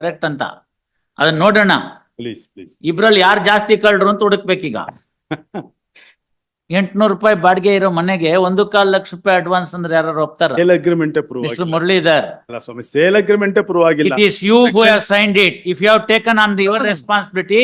Correct ಅಂತ. ಅದನ್ನ ನೋಡೋಣ. ಪ್ಲೀಸ್ ಪ್ಲೀಸ್ ಇಬ್ರಲ್ಲಿ ಯಾರು ಜಾಸ್ತಿ ಕಳ್ರು ಅಂತ ಹುಡುಕ್ಬೇಕೀಗ? ಎಂಟ್ನೂರು ರೂಪಾಯಿ ಬಾಡಿಗೆ ಇರೋ ಮನೆಗೆ ಒಂದು ಕಾಲ್ ಲಕ್ಷ ರೂಪಾಯಿ ಅಡ್ವಾನ್ಸ್ ಅಂದ್ರೆ ಯಾರು ಒಪ್ತಾರ? Sale agreement approve mister Muralidhar. ಅಲ್ಲ ಸ್ವಾಮಿ ಸೇಲ್ ಅಗ್ರಿಮೆಂಟ್ ಅಪ್ರೂವ್ ಆಗಿಲ್ಲ. It is you who have signed it if you have taken on the your responsibility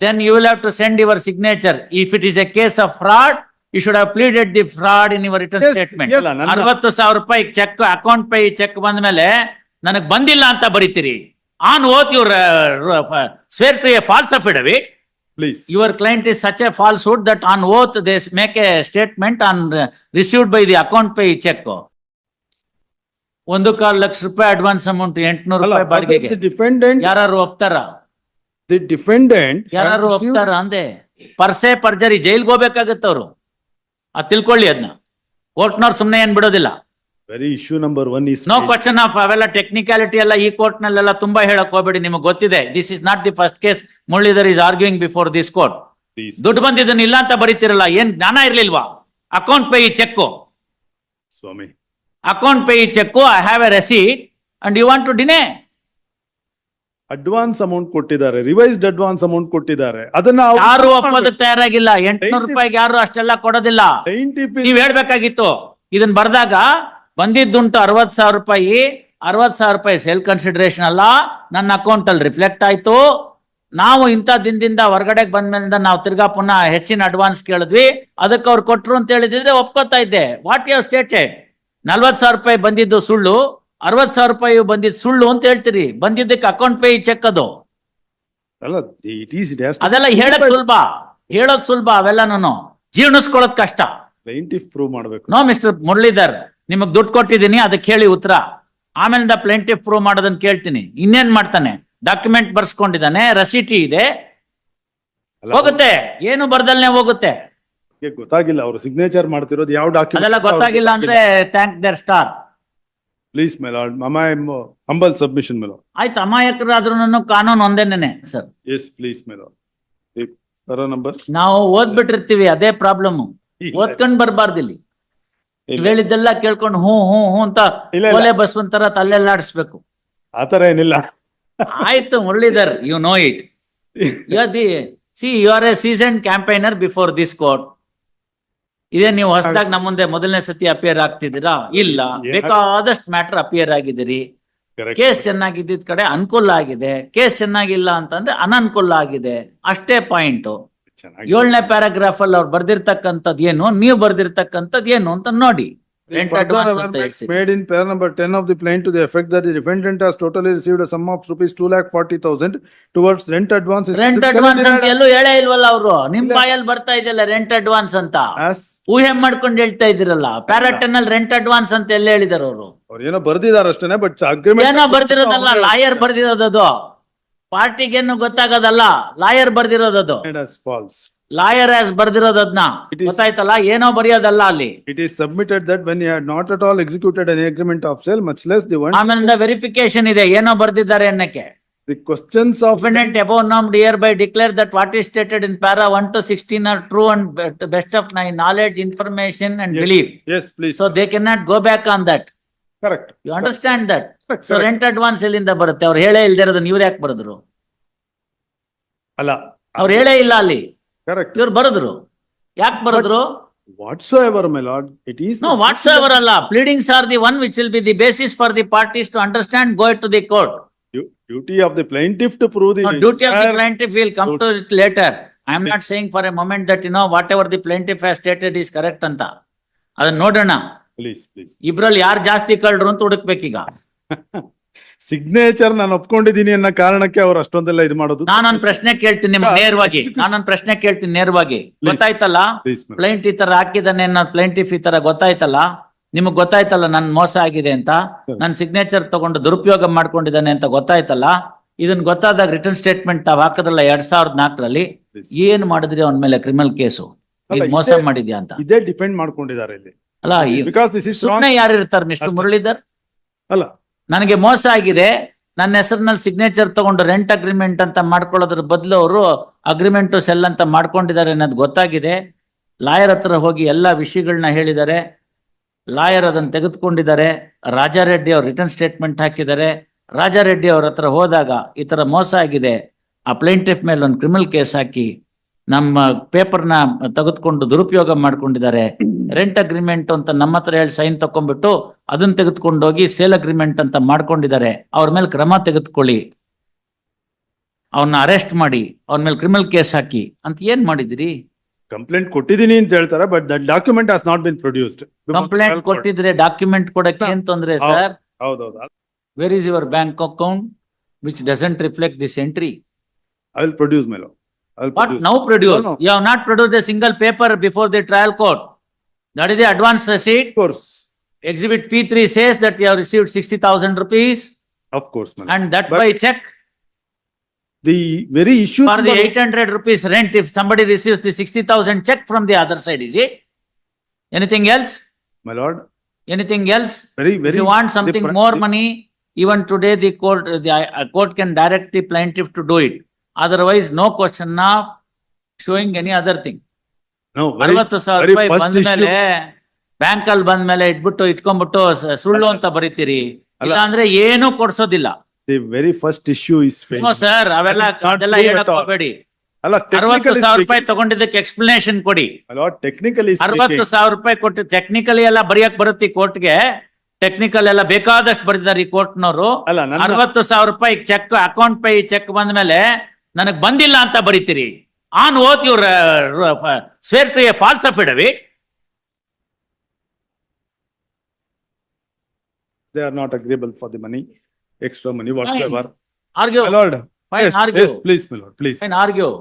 then you will have to send your signature if it is a case of fraud you should fraud in your written Yes, statement. yes, ನನ್ನ- ಅರವತ್ತು ಸಾವಿರ ರೂಪಾಯಿ check account pi check ಬಂದ ಮೇಲೆ ನನಗ್ ಬಂದಿಲ್ಲ ಅಂತ ಬರೀತೀರಿ. On oath your swear to a false affidavit please your client is such a falsehood that on oath they make a statement on received by the account pay cheque ಒಂದು ಕಾಲ್ ಲಕ್ಷ ರೂಪಾಯಿ advance amount ಎಂಟ್ನೂರು ರೂಪಾಯಿ ಬಾಡಿಗೆಗೆ. Defendant ಯಾರು ಒಪ್ತಾರ? The defendant ಯಾರು ಒಪ್ತಾರ ಅಂದೆ? ಪರ್ಸೆ ಪರ್ಜರಿ ಜೈಲ್ಗೆ ಹೋಗ್ಬೇಕಾಗತ್ತ ಅವ್ರು ಅದ್ ತಿಳ್ಕೊಳ್ಳಿ ಅದನ್ನ ಕೋರ್ಟ್ನವ್ರು ಸುಮ್ನೆ ಏನ್ ಬಿಡೋದಿಲ್ಲ. Very issue number one is no question of ಅವೆಲ್ಲ ಟೆಕ್ನಿಕಾಲಿಟಿ ಎಲ್ಲ ಈ ಕೋರ್ಟ್ ನಲ್ಲೆಲ್ಲ ತುಂಬಾ ಹೇಳಕ್ ಹೋಗ್ಬೇಡಿ ನಿಮಗೆ ಗೊತ್ತಿದೆ. This is not the first case Muralidhar is arguing before this court ದುಡ್ಡು ಬಂದಿದ್ದನ್ನ ಇಲ್ಲ ಅಂತ ಬರೀತಿರಲ್ಲ ಏನ್ ಜ್ಞಾನ ಇರ್ಲಿಲ್ವಾ? ಅಕೌಂಟ್ ಪೇ ಈ ಚೆಕ್ ಸ್ವಾಮಿ. ಅಕೌಂಟ್ ಪೇ ಈ cheque I have a receipt and you want to deny advance amount ಕೊಟ್ಟಿದ್ದಾರೆ ರಿವೈಸ್ಡ್ ಅಡ್ವಾನ್ಸ್ ಅಮೌಂಟ್ ಕೊಟ್ಟಿದ್ದಾರೆ. ಅದನ್ನ ಯಾರು ಒಪ್ಪೋದಕ್ಕೆ ತಯಾರಾಗಿಲ್ಲ. ಎಂಟ್ನೂರು ರೂಪಾಯಿಗೆ ಯಾರು ಅಷ್ಟೆಲ್ಲ ಕೊಡೋದಿಲ್ಲ. ನೀವ್ ಹೇಳ್ಬೇಕಾಗಿತ್ತು. ಇದನ್ ಬರ್ದಾಗ ಬಂದಿದ್ದುಂಟು ಅರವತ್ ಸಾವಿರ ರೂಪಾಯಿ ಅರವತ್ ಸಾವಿರ ರೂಪಾಯಿ ಸೆಲ್ ಕನ್ಸಿಡರೇಷನ್ ಅಲ್ಲ. ನನ್ನ ಅಕೌಂಟ್ ಅಲ್ಲಿ ರಿಫ್ಲೆಕ್ಟ್ ಆಯ್ತು. ನಾವು ಇಂಥ ದಿನದಿಂದ ಹೊರಗಡೆಗೆ ಬಂದ್ಮೇಲಿಂದ ನಾವು ತಿರ್ಗಾ ಪುನಃ ಹೆಚ್ಚಿನ ಅಡ್ವಾನ್ಸ್ ಕೇಳಿದ್ವಿ. ಅದಕ್ಕೆ ಅವ್ರು ಕೊಟ್ರು ಅಂತ ಹೇಳಿದ್ರೆ ಒಪ್ಕೋತಾ ಇದ್ದೆ. ವಾಟ್ ಯು ಸ್ಟೇಟೆಡ್ ನಲ್ವತ್ ಸಾವಿರ ರೂಪಾಯಿ ಬಂದಿದ್ದು ಸುಳ್ಳು. ಅರವತ್ ಸಾವಿರ ರೂಪಾಯಿ ಬಂದಿದ್ದು ಸುಳ್ಳು ಅಂತ ಹೇಳ್ತೀರಿ. ಬಂದಿದ್ದಕ್ಕೆ ಅಕೌಂಟ್ ಪೇ ಚೆಕ್ ಅದು. ಅದೆಲ್ಲ ಹೇಳಕ್ ಸುಲಭ. ಹೇಳೋದ್ ಸುಲಭ ನಾನು ಜೀರ್ಣಿಸ್ಕೊಳ್ಳೋದ್ ಕಷ್ಟ. ಪ್ರೂವ್ ಮಾಡಬೇಕು. ನೋ ಮಿಸ್ಟರ್ ಮುರಳೀಧರ್ ನಿಮಗ್ ದುಡ್ಡು ಕೊಟ್ಟಿದ್ದೀನಿ ಅದಕ್ಕೆ ಹೇಳಿ ಉತ್ತರ. ಆಮೇಲಿಂದ ಪ್ಲೇಂಟಿಫ್ ಪ್ರೂವ್ ಮಾಡೋದನ್ನ ಕೇಳ್ತೀನಿ. ಇನ್ನೇನ್ ಮಾಡ್ತಾನೆ? ಡಾಕ್ಯುಮೆಂಟ್ ಬರ್ಸ್ಕೊಂಡಿದ್ದಾನೆ ರಸೀಟಿ ಇದೆ. ಹೋಗುತ್ತೆ. ಏನು ಬರ್ದಲ್ನೆ ಹೋಗುತ್ತೆ? ಗೊತ್ತಾಗಿಲ್ಲ ಅವರು ಸಿಗ್ನೇಚರ್ ಮಾಡ್ತಿರೋದು ಯಾವ ಅದೆಲ್ಲ ಗೊತ್ತಾಗಿಲ್ಲ ಅಂದ್ರೆ thank there star please my lord ಮಮ ಹಂಬಲ್ ಸಬ್ಮಿಷನ್ ಮೇಲೆ ಆಯ್ತು ಅಮಾಯಕರಾದ್ರೂ ಕಾನೂನು ಒಂದೇನೆ ಸರ್. ಎಸ್ ಪ್ಲೀಸ್ ಮೇಲೋ ಬರೋ ನಂಬರ್ ನಾವು ಓದ್ಬಿಟ್ಟಿರ್ತೀವಿ ಅದೇ ಪ್ರಾಬ್ಲಮ್ ಓದ್ಕೊಂಡ್ ಬರ್ಬಾರ್ದು ಇಲ್ಲಿ ನೀವ್ ಹೇಳಿದ್ದೆಲ್ಲ ಕೇಳ್ಕೊಂಡು ಹ್ಞೂ ಹ್ಞೂ ಹ್ಞೂ ಅಂತ ಒಲೆ ಇಲ್ಲ. ಬಸವಂತರ ತಲ್ಲೆಲ್ಲಾಡಿಸ್ಬೇಕು ಆತರ ಏನಿಲ್ಲ. ಆಯ್ತು Muralidhar you know it you are the see you are a season campaigner before this court ಇದೇ ನೀವು ಹೊಸದಾಗಿ ನಮ್ಮ ಮುಂದೆ ಮೊದಲನೇ ಸತಿ ಅಪಿಯರ್ ಆಗ್ತಿದ್ದೀರಾ? ಇಲ್ಲ. ಏನ್- ಬೇಕಾದಷ್ಟು ಮ್ಯಾಟರ್ ಅಪಿಯರ್ ಆಗಿದ್ದೀರಿ. ಕೇಸ್ ಚೆನ್ನಾಗಿದ್ದಿದ್ ಕಡೆ ಅನುಕೂಲ ಆಗಿದೆ. ಕೇಸ್ ಚೆನ್ನಾಗಿಲ್ಲ ಅಂತಂದ್ರೆ ಅನನುಕೂಲ ಆಗಿದೆ. ಅಷ್ಟೇ ಪಾಯಿಂಟ್ ಏಳನೇ ಪ್ಯಾರಾಗ್ರಾಫ್ ಅಲ್ಲಿ ಅವ್ರು ಬರ್ದಿರ್ತಕ್ಕಂಥದ್ ಏನು? ನೀವು ಬರ್ದಿರ್ತಕ್ಕಂಥದ್ದು ಏನು ಅಂತ ನೋಡಿ. Rent advance ಅಂತ ಹೇಳ್ತೀರಿ. Made in pair number ten of the plain to the effect that the defendant has totally received a sum of rupees two lakh forty thousand towards rent advance. is rent specifically advance ಅಂತ ಎಲ್ಲೂ ಹೇಳೇ ಇಲ್ವಲ್ಲ ಅವರು. ನಿಮ್. ಬಾಯಲ್ಲಿ ಬರ್ತಾ ಇದೆಯಲ್ಲ rent advance ಅಂತ. As ಊಹೆ ಮಾಡ್ಕೊಂಡು ಹೇಳ್ತಾ ಇದಿರಲ್ಲ ಪ್ಯಾರಾಟನ್ ಅಲ್ಲಿ ರೆಂಟ್ ಅಡ್ವಾನ್ಸ್ ಅಂತ ಎಲ್ಲ ಹೇಳಿದಾರೆ ಅವರು. ಅವ್ರು ಏನೋ ಬರ್ದಿದಾರೆ ಅಷ್ಟೇನೆ ಬಟ್ ಅಗ್ರಿಮೆಂಟ್ ಏನೋ ಬರ್ದಿರೋದಲ್ಲ ಲಾಯರ್ ಬರ್ದಿರೋದದು. ಪಾರ್ಟಿಗೇನು ಗೊತ್ತಾಗೋದಲ್ಲ? ಲಾಯರ್ ಬರ್ದಿರೋದದು ಫಾಲ್ಸ್ ಲಾಯರ್ ಆಸ್ is- ಗೊತ್ತಾಯ್ತಲ್ಲ? ಏನೋ ಬರೆಯೋದಲ್ಲ ಅಲ್ಲಿ. It is submitted that when you not at all executed an agreement of sale much less the one ಆಮೇಲಿಂದ ವೆರಿಫಿಕೇಶನ್ ಇದೆ. ಏನೋ ಬರ್ದಿದ್ದಾರೆ ಅನ್ನಕ್ಕೆ the questions of. Dependent above named hereby declare that what is stated in para one to sixteen are true and best of my knowledge information and. Believe Yes, please, so they can not go back on that correct. You understand that so rent advance ಎಲ್ಲಿಂದ ಬರುತ್ತೆ? ಅವ್ರು ಹೇಳೇ ಇಲ್ದಿರೋದನ್ನ ಇವ್ರು ಯಾಕೆ ಬರೆದ್ರು? ಅಲ್ಲ. ಅವ್ರು ಹೇಳೇ ಇಲ್ಲ ಅಲ್ಲಿ. ಕರೆಕ್ಟ್ ಇವ್ರು ಬರೆದ್ರು. ಯಾಕೆ ಬರೆದ್ರು? Whatsoever my lord it is no whatsoever ಅಲ್ಲ. Pleadings are the one which will be the basis for the parties to understand go to the court duty of the plaintiff to prove the duty of the plaintiff will come to it later I am not saying for a moment that you know whatever the plaintiff has stated is correct ಅಂತ ಅದನ್ನ ನೋಡೋಣ. Please, please ಇಬ್ರಲ್ಲಿ ಯಾರು ಜಾಸ್ತಿ ಕಳ್ರು ಅಂತ ಹುಡುಕ್ಬೇಕೀಗ signature ನಾನು ಒಪ್ಕೊಂಡಿದ್ದೀನಿ ಅನ್ನೋ ಕಾರಣಕ್ಕೆ ಅವ್ರು ಅಷ್ಟೊಂದೆಲ್ಲ ಇದು ಮಾಡೋದು. ನಾನೊಂದ್ ಪ್ರಶ್ನೆ ಕೇಳ್ತೀನಿ ನಿಮ್ಗೆ ನೇರವಾಗಿ ನಾನೊಂದು ಪ್ರಶ್ನೆ ಕೇಳ್ತೀನಿ ನೇರವಾಗಿ. ಗೊತ್ತಾಯ್ತಲ್ಲ. ಪ್ಲೈಂಟ್ ಈ ತರ ಹಾಕಿದಾನೆ ಅನ್ನೋ ಪ್ಲೈಂಟಿಫ್ ಈ ತರ ಗೊತ್ತಾಯ್ತಲ್ಲ ನಿಮಗ್ ಗೊತ್ತಾಯ್ತಲ್ಲ ನನ್ ಮೋಸ ಆಗಿದೆ ಅಂತ. ನನ್ ಸಿಗ್ನೇಚರ್ ತಗೊಂಡು ದುರುಪಯೋಗ ಮಾಡ್ಕೊಂಡಿದ್ದಾನೆ ಅಂತ ಗೊತ್ತಾಯ್ತಲ್ಲ ಇದನ್ ಗೊತ್ತಾದಾಗ ರಿಟರ್ನ್ ಸ್ಟೇಟ್ಮೆಂಟ್ ತಾವ್ ಹಾಕದ್ರಲ್ಲ ಎರಡ್ ಸಾವಿರದ ನಾಲ್ಕರಲ್ಲಿ. ಏನ್ ಮಾಡಿದ್ರಿ ಅವನ ಮೇಲೆ ಕ್ರಿಮಿನಲ್ ಕೇಸು ಮೋಸ ಮಾಡಿದ್ಯಾ ಅಂತ ಇದೇ ಡಿಪೆಂಡ್ ಮಾಡ್ಕೊಂಡಿದ್ದಾರೆ ಇಲ್ಲಿ. ಅಲ್ಲ ಸುಮ್ಮನೆ ಯಾರು ಇರ್ತಾರೆ ಮಿಸ್ಟರ್ ಮುರಳೀಧರ್? ಅಲ್ಲ. ನನಗೆ ಮೋಸ ಆಗಿದೆ. ನನ್ನ ಹೆಸರಿನಲ್ಲಿ ಸಿಗ್ನೇಚರ್ ತಗೊಂಡು ರೆಂಟ್ ಅಗ್ರಿಮೆಂಟ್ ಅಂತ ಮಾಡ್ಕೊಳ್ಳೋದ್ರ ಬದಲು ಅವರು ಅಗ್ರಿಮೆಂಟ್ ಸೆಲ್ ಅಂತ ಮಾಡ್ಕೊಂಡಿದ್ದಾರೆ ಅನ್ನೋದು ಗೊತ್ತಾಗಿದೆ. ಲಾಯರ್ ಹತ್ರ ಹೋಗಿ ಎಲ್ಲ ವಿಷಯಗಳನ್ನ ಹೇಳಿದ್ದಾರೆ. ಲಾಯರ್ ಅದನ್ನು ತೆಗೆದುಕೊಂಡಿದ್ದಾರೆ. ರಾಜಾರೆಡ್ಡಿ ಅವ್ರು ರಿಟರ್ನ್ ಸ್ಟೇಟ್ಮೆಂಟ್ ಹಾಕಿದ್ದಾರೆ. ರಾಜಾರೆಡ್ಡಿ ಅವ್ರ ಹತ್ರ ಹೋದಾಗ ಈ ತರ ಮೋಸ ಆಗಿದೆ. ಆ ಪ್ಲೇಂಟಿಫ್ ಮೇಲೆ ಒಂದು ಕ್ರಿಮಿನಲ್ ಕೇಸ್ ಹಾಕಿ ನಮ್ಮ ಪೇಪರ್ನ ತೆಗೆದುಕೊಂಡು ದುರುಪಯೋಗ ಮಾಡ್ಕೊಂಡಿದ್ದಾರೆ. ರೆಂಟ್ ಅಗ್ರಿಮೆಂಟ್ ಅಂತ ನಮ್ಮ ಹತ್ರ ಹೇಳಿ ಸೈನ್ ತಕೊಂಡ್ಬಿಟ್ಟು ಅದನ್ನ ತೆಗೆದುಕೊಂಡೋಗಿ ಸೇಲ್ ಅಗ್ರಿಮೆಂಟ್ ಅಂತ ಮಾಡ್ಕೊಂಡಿದ್ದಾರೆ. ಅವ್ರ ಮೇಲೆ ಕ್ರಮ ತೆಗೆದುಕೊಳ್ಳಿ. ಅವನ್ನ ಅರೆಸ್ಟ್ ಮಾಡಿ ಅವ್ರ ಮೇಲೆ ಕ್ರಿಮಿನಲ್ ಕೇಸ್ ಹಾಕಿ ಅಂತ ಏನ್ ಮಾಡಿದ್ರಿ ಕಂಪ್ಲೇಂಟ್ ಕೊಟ್ಟಿದ್ದೀನಿ ಅಂತ ಹೇಳ್ತಾರೆ but that document has not been produced complaint ಕೊಟ್ಟಿದ್ರೆ ಡಾಕ್ಯುಮೆಂಟ್ ಕೊಡಕ್ಕೆ ಏನ್ ತೊಂದ್ರೆ. ಸರ್ ಹೌದೌದು. Where is your bank account which doesn't reflect this entry I will produce my love now produce you have not produced the single paper before the trial paper That is the advance receipt. Of course Exhibit P three says that you have received sixty thousand rupees of course ಮೇಲೋ and that But- by check the very issue for the eight hundred rupees rent if somebody receives the sixty thousand check from the other side, is it? Anything else? my lord Anything else? very If very you want something pri- more the- money, even today the court, the uh, court can direct the plaintiff to do it. Otherwise, no question of showing any other thing. ಅರವತ್ತು ಸಾವಿರ ರೂಪಾಯಿ ಬಂದ್ಮೇಲೆ bank ಅಲ್ಲಿ ಬಂದ್ಮೇಲೆ ಇಟ್ಬಿಟ್ಟು ಇಟ್ಕೊಂಡ್ಬಿಟ್ಟು ಸುಳ್ಳು ಅಂತ ಬರೀತೀರಿ. ಇಲ್ಲ ಅಂದ್ರೆ ಏನು ಕೊಡ್ಸೋದಿಲ್ಲ. The very first issue is sir ಅವೆಲ್ಲ That is ಅದೆಲ್ಲ ಹೇಳಕ್ ಹೋಗ್ಬೇಡಿ. ಅಲ್ಲ ಅರವತ್ತು ಸಾವಿರ ರೂಪಾಯಿ ತಗೊಂಡಿದ್ದಕ್ಕೆ ಎಕ್ಸ್ಪ್ಲನೇಷನ್ ಕೊಡಿ. ಟೆಕ್ನಿಕಲಿ ಅರವತ್ತು ಸಾವಿರ ರೂಪಾಯಿ ಕೊಟ್ಟು ಟೆಕ್ನಿಕಲಿ ಎಲ್ಲ ಬರೆಯಕ್ ಬರುತ್ತೆ ಕೋರ್ಟ್ಗೆ ಟೆಕ್ನಿಕಲ್ ಎಲ್ಲ ಬೇಕಾದಷ್ಟು ಬರೆದಿದ್ದಾರೆ ಈ ಕೋರ್ಟ್ನವರು ಅರವತ್ತು ಸಾವಿರ ರೂಪಾಯಿ ಚೆಕ್ ಅಕೌಂಟ್ ಪೇ ಚೆಕ್ ಬಂದ್ಮೇಲೆ ನನಗ್ ಬಂದಿಲ್ಲ ಅಂತ ಬರೀತೀರಿ. ಆನ್ ಓತ್ ಇವ್ರ swear to a false affidavit they are not agreeable for the money extra money whatsoever argue my lord Fine, yes argue. yes please my lord please Fine, argue.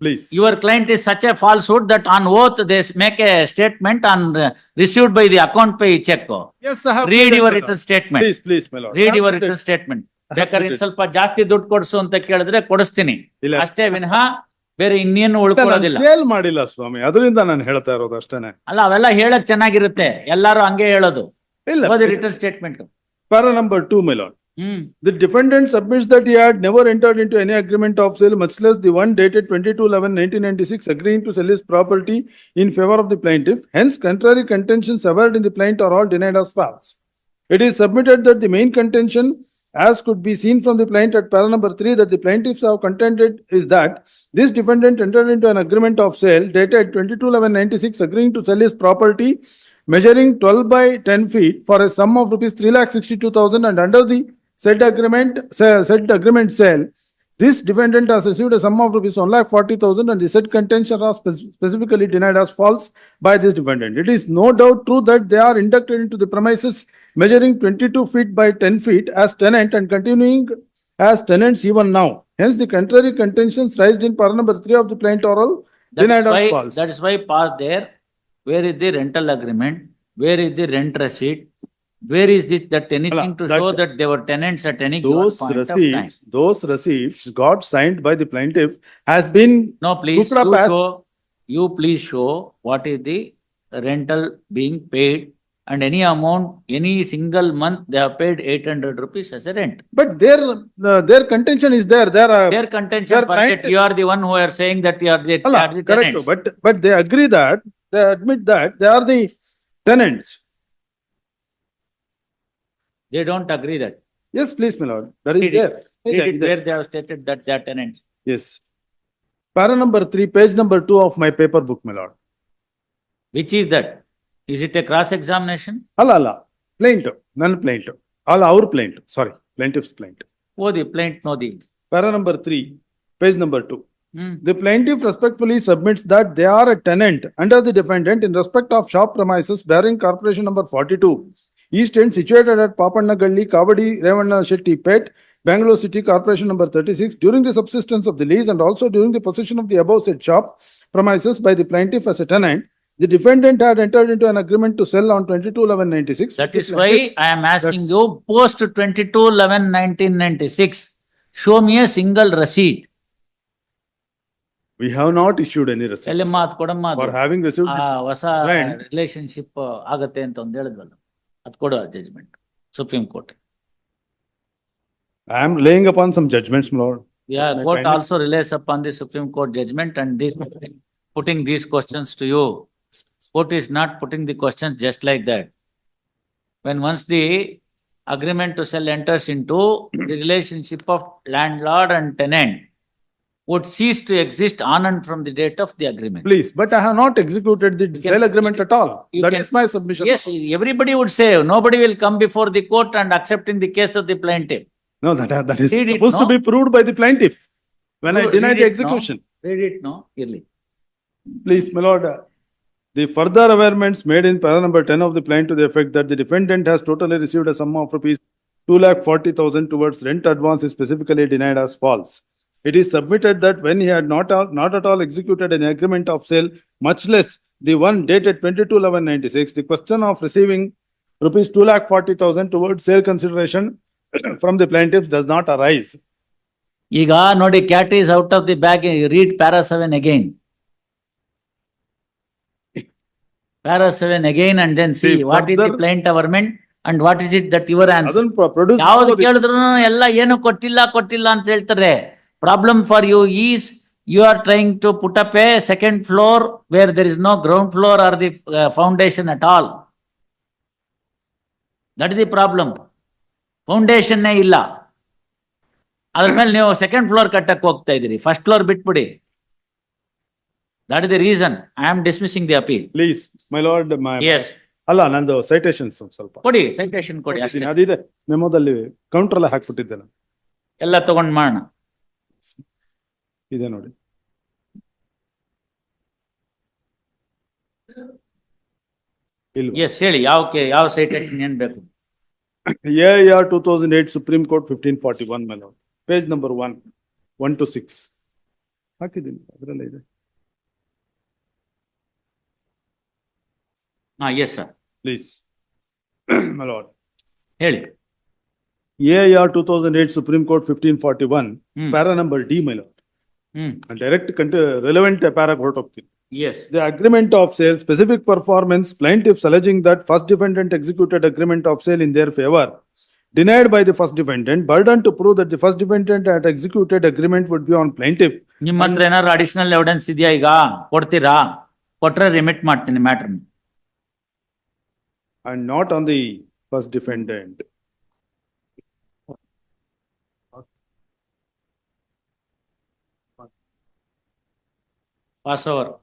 please Your client is such a falsehood that on oath they s- make a statement on uh, received by the account pay check. yes i have Read made your it, my written lord. statement. please please my lord Read I have your made it. written statement. have ಬೇಕಾದ್ರೆ made in it. ಸ್ವಲ್ಪ ಜಾಸ್ತಿ ದುಡ್ಡು ಕೊಡ್ಸು ಅಂತ ಕೇಳಿದ್ರೆ ಕೊಡಿಸ್ತೀನಿ ಇಲ್ಲ ಅಷ್ಟೇ ವಿನಃ ಬೇರೆ ಇನ್ನೇನು ನಾನು ಉಳ್ಕೊಳ್ಳೋದಿಲ್ಲ ಸೇಲ್ ಮಾಡಿಲ್ಲ ಸ್ವಾಮಿ ಅದರಿಂದ ನಾನು ಹೇಳ್ತಾ ಇರೋದು ಅಷ್ಟೇನೆ ಅಲ್ಲ ಅವೆಲ್ಲ ಹೇಳಕ್ ಚೆನ್ನಾಗಿರುತ್ತೆ ಎಲ್ಲಾರು ಹಂಗೆ ಹೇಳೋದು ಇಲ್ಲ ರಿಟರ್ನ್ ಸ್ಟೇಟ್ಮೆಂಟ್ ಪರ number two million The defendant submits that he had never entered into any agreement of sale, much less the one dated 22-11-1996, agreeing to sell his property in favor of the plaintiff. Hence, contrary contentions averred in the plaint are all denied as false. It is submitted that the main contention, as could be seen from the plaint at para number three, that the plaintiffs have contended is that this defendant entered into an agreement of sale dated 22-11-96, agreeing to sell his property measuring twelve by ten feet for a sum of rupees three lakh sixty-two thousand and under the said agreement, said agreement sale, this defendant has received a sum of rupees one lakh forty thousand and the said contention are spec- specifically denied as false by this defendant. It is no doubt true that they are inducted into the premises measuring twenty-two feet by ten feet as tenant and continuing as tenants even now. Hence, the contrary contentions raised in para number three of the plaint oral That denied is as why, false. that is why pause there. Where is the rental agreement? Where is the rent receipt? Where is it that anything to that- show that they were tenants at any given Those point of time? receipts, those receipts got signed by the plaintiff has been, No, please, Look it up you as- show, you please show what is the rental being paid and any amount, any single month, they have paid eight hundred rupees as a rent. but their, uh, their contention is there, there are. Their contention, Their forget, client- you are the one who are saying that you are the, Alla, are the correct, tenants. but, but they agree that, they admit that they are the tenants. They don't agree that. Yes, please, my lord, that is Read it. there. Read it there. where they have stated that they are tenants. Yes. Para number three, page number two of my paper book, my lord. Which is that? Is it a cross examination? Plaintiff, non plaintiff, all our plaintiff, sorry, plaintiff's plaint. Oh, the plaint, no the. Para number three, page number two. Hmm. The plaintiff respectfully submits that they are a tenant under the defendant in respect of shop premises bearing corporation number forty-two. East End situated at Papanna Gully, Kavadi, Revanna Shetty Pet, Bangalore City Corporation number thirty-six during the subsistence of the lease and also during the possession of the above said shop premises by the plaintiff as a tenant. The defendant had entered into an agreement to sell on twenty-two eleven ninety-six. That is why I am asking you, post twenty-two eleven nineteen ninety-six, show me a single receipt. We have not issued any receipt ಎಲ್ಲಿಮ್ಮ ಅದ್ ಕೊಡಮ್ಮ ಅದು. for having received ಆ ಹೊಸ Right. Relationship ಆಗತ್ತೆ ಅಂತ ಒಂದ್ ಹೇಳಿದ್ವಲ್ಲ ಅದ್ ಕೊಡು judgement supreme court I am laying upon some judgments, my lord. Yeah, My court kindly- also relies upon the Supreme Court judgment and this, putting these questions to you. Court is not putting the questions just like that. When once the agreement to sell enters into the relationship of landlord and tenant would cease to exist on and from the date of the agreement. Please, but I have not executed the can- sale agreement at all. you That can- is my submission. Yes, everybody would say, nobody will come before the court and accept in the case of the plaintiff. No, that, that is Read it, supposed to no? be proved by the plaintiff. When I deny it, the no? execution. Read it, no, clearly. Please, my lord, uh, the further averments made in para number ten of the plaint to the effect that the defendant has totally received a sum of rupees two lakh forty thousand towards rent advance is specifically denied as false. It is submitted that when he had not, al- not at all executed an agreement of sale, much less the one dated twenty-two eleven ninety-six, the question of receiving rupees two lakh forty thousand towards sale consideration from the plaintiffs does not arise. ಈಗ ನೋಡಿ cat is out of the bag, read para seven again. Para seven again and then see See, what is the further- plaint government and what is it that your answer. ಅದನ್ನು pro- produce. ಯಾವ್ದು ಮಾಡ್ಬೋದು. ಕೇಳಿದ್ರು ಎಲ್ಲ ಏನು ಕೊಟ್ಟಿಲ್ಲ ಕೊಟ್ಟಿಲ್ಲ ಅಂತ ಹೇಳ್ತಾರೆ problem for you is you are trying to put up a second floor where there is no ground floor or the foundation at all that the problem ಫೌಂಡೇಶನ್ನೇ ಇಲ್ಲ. ಅದ್ರ ಮೇಲೆ ನೀವು ಸೆಕೆಂಡ್ ಫ್ಲೋರ್ ಕಟ್ಟಕ್ಕೆ ಹೋಗ್ತಾ ಇದೀರಿ ಫಸ್ಟ್ ಫ್ಲೋರ್ ಬಿಟ್ಬಿಡಿ. That is the reason I am dismissing the appeal Please, my lord, my. Yes ಅಲ್ಲ ನಂದು ಸೈಟೇಷನ್ಸ್ ಸ್ವಲ್ಪ. ಕೊಡಿ ಸೈಟೇಷನ್ ಕೊಡಿ ಅದಿದೆ ಮೆಮೋದಲ್ಲಿ ಕೌಂಟರ್ ಎಲ್ಲ ಹಾಕ್ಬಿಟ್ಟಿದ್ದೆ ನಾನು. ಎಲ್ಲ ತಗೊಂಡ್ ಮಾಡೋಣ ಇದೆ ನೋಡಿ. ಎಸ್ ಹೇಳಿ ಯಾವ ಯಾವ ಸೈಟೇಷನ್ ಏನ್ ಬೇಕು? A R two thousand eight Supreme Court fifteen forty one ಮೇಲೆ page number one one two six ಹಾಕಿದ್ದೀನಿ ಅದರಲ್ಲೇ ಇದೆ. ಹಾ yes sir please my lord ಹೇಳಿ. Supreme Court fifteen forty one hmm para number D my lord hmm direct ಕಂಟ relevant paragraph ಹೊರಟೋಗ್ತೀನಿ yes The agreement of sale, specific performance, plaintiffs alleging that first defendant executed agreement of sale in their favor. Denied by the first defendant, burden to prove that the first defendant had executed agreement would be on plaintiff. ನಿಮ್ಮ ಹತ್ರ ಏನಾದ್ರು additional evidence ಇದೆಯಾ ಈಗ ಕೊಡ್ತೀರಾ ಕೊಟ್ರೆ remit ಮಾಡ್ತೀನಿ matter And not on the first defendant. Paso ahora.